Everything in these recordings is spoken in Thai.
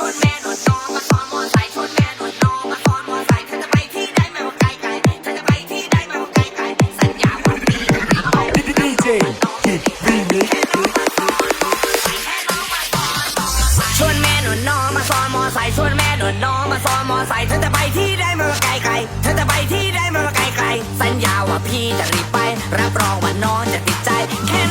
ชวนแม่หนุนน้องมาซ้อนมอไซค์ชวนแม่หนุนน้องมาซ้อนมอไซค์เธอจะไปที่ใดไม่ว่าไกลไกลเธอจะไปที่ใดไม่ว่าไกลไกลสัญญาวันนี้ดีเจดีมิกชวนแม่หนุนน้องมาซ้อนมอไซค์ชวนแม่หนุนน้องมาซ้อนมอไซค์เธอจะไปที่ใดไม่ว่าไกลไกลเธอจะไปที่ใดไม่ว่าไกลไกลสัญญาว่าพี่จะรีบไปรับรองว่าน้องจะติดใจแค่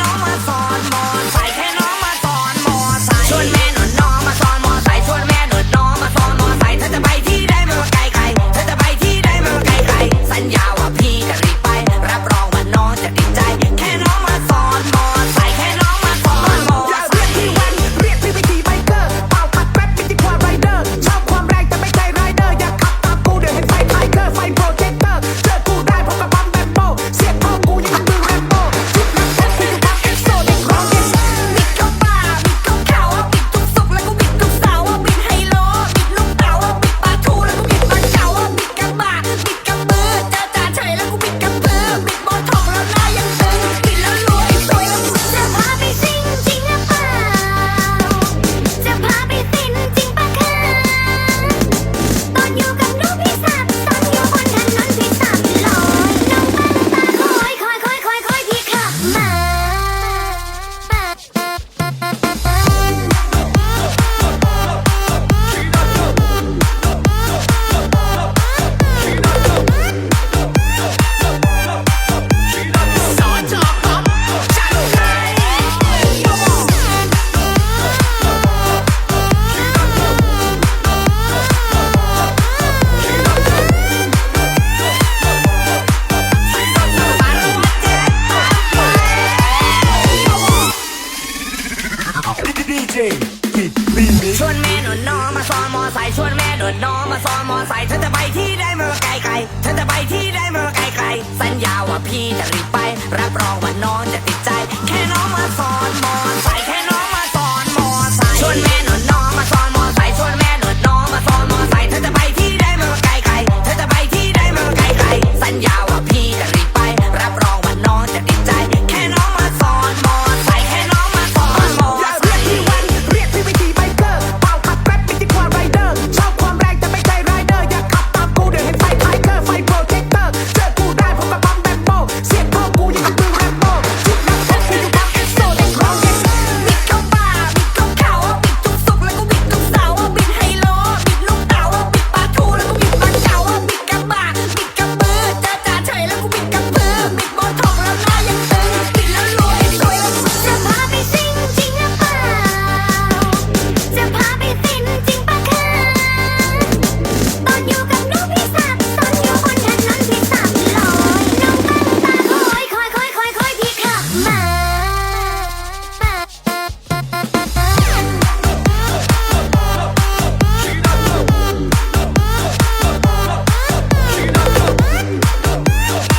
สีชวนแม่หนุนน้องมาซ้อนมอไซค์ชวนแม่หนุนน้องมาซ้อนมอไซค์เธอจะไปที่ใดไม่ว่าไกลไกลเธอจะไปที่ใดไม่ว่าไกลไกลสัญญาว่าพี่จะรีบไปรับรองว่าน้องจะติด